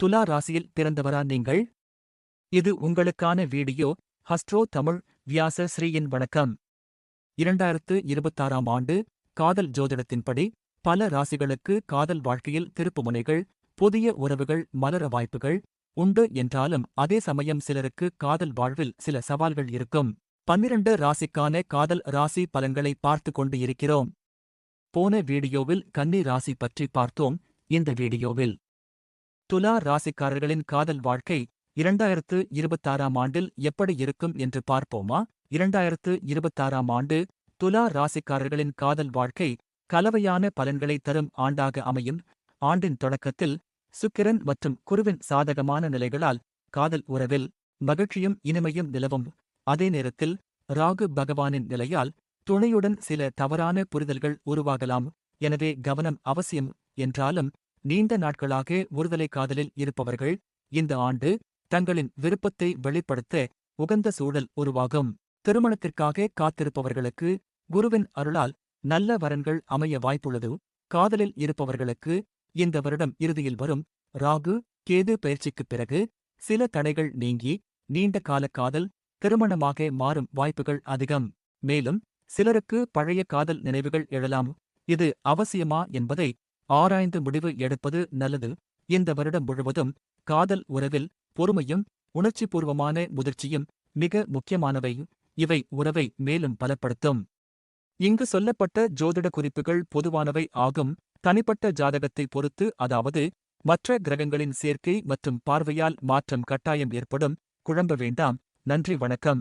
துலா ராசியில் பிறந்தவரா நீங்கள்? இது உங்களுக்கான வீடியோ. ஹஸ்ட்ரோ தமிழ் வியாச ஸ்ரீயின் வணக்கம். இரண்டாயிரத்து இருபத்தாறாம் ஆண்டு காதல் ஜோதிடத்தின்படி பல ராசிகளுக்கு காதல் வாழ்க்கையில் திருப்புமுனைகள் புதிய உறவுகள் மலர வாய்ப்புகள் உண்டு என்றாலும் அதே சமயம் சிலருக்கு காதல் வாழ்வில் சில சவால்கள் இருக்கும். பன்னிரண்டு ராசிக்கான காதல் ராசி பலன்களை பார்த்து கொண்டு இருக்கிறோம். போன வீடியோவில் கன்னி ராசி பற்றி பார்த்தோம். இந்த வீடியோவில் துலா ராசிக்காரர்களின் காதல் வாழ்க்கை இரண்டாயிரத்து இருபத்தாறாம் ஆண்டில் எப்படி இருக்கும் என்று பார்ப்போமா? இரண்டாயிரத்து இருபத்தாறாம் ஆண்டு துலா ராசிக்காரர்களின் காதல் வாழ்க்கை கலவையான பலன்களை தரும் ஆண்டாக அமையும். ஆண்டின் தொடக்கத்தில் சுக்கிரன் மற்றும் குருவின் சாதகமான நிலைகளால் காதல் உறவில் மகிழ்ச்சியும் இனிமையும் நிலவும். அதே நேரத்தில் ராகு பகவானின் நிலையால் துணையுடன் சில தவறான புரிதல்கள் உருவாகலாம். எனவே கவனம் அவசியம் என்றாலும் நீண்ட நாட்களாக ஒருதலை காதலில் இருப்பவர்கள் இந்த ஆண்டு தங்களின் விருப்பத்தை வெளிப்படுத்த உகந்த சூழல் உருவாகும். திருமணத்திற்காக காத்திருப்பவர்களுக்கு குருவின் அருளால் நல்ல வரன்கள் அமைய வாய்ப்புள்ளது. காதலில் இருப்பவர்களுக்கு இந்த வருடம் இறுதியில் வரும் ராகு கேது பயிற்சிக்குப் பிறகு சில தடைகள் நீங்கி நீண்ட கால காதல் திருமணமாக மாறும் வாய்ப்புகள் அதிகம். மேலும் சிலருக்கு பழைய காதல் நினைவுகள் எழலாம். இது அவசியமா என்பதை ஆராய்ந்து முடிவு எடுப்பது நல்லது. இந்த வருடம் முழுவதும் காதல் உறவில் பொறுமையும் உணர்ச்சிபூர்வமான முதிர்ச்சியும் மிக முக்கியமானவை. இவை உறவை மேலும் பலப்படுத்தும். இங்கு சொல்லப்பட்ட ஜோதிட குறிப்புகள் பொதுவானவை ஆகும். தனிப்பட்ட ஜாதகத்தை பொறுத்து அதாவது மற்ற கிரகங்களின் சேர்க்கை மற்றும் பார்வையால் மாற்றம் கட்டாயம் ஏற்படும். குழம்ப வேண்டாம். நன்றி வணக்கம்.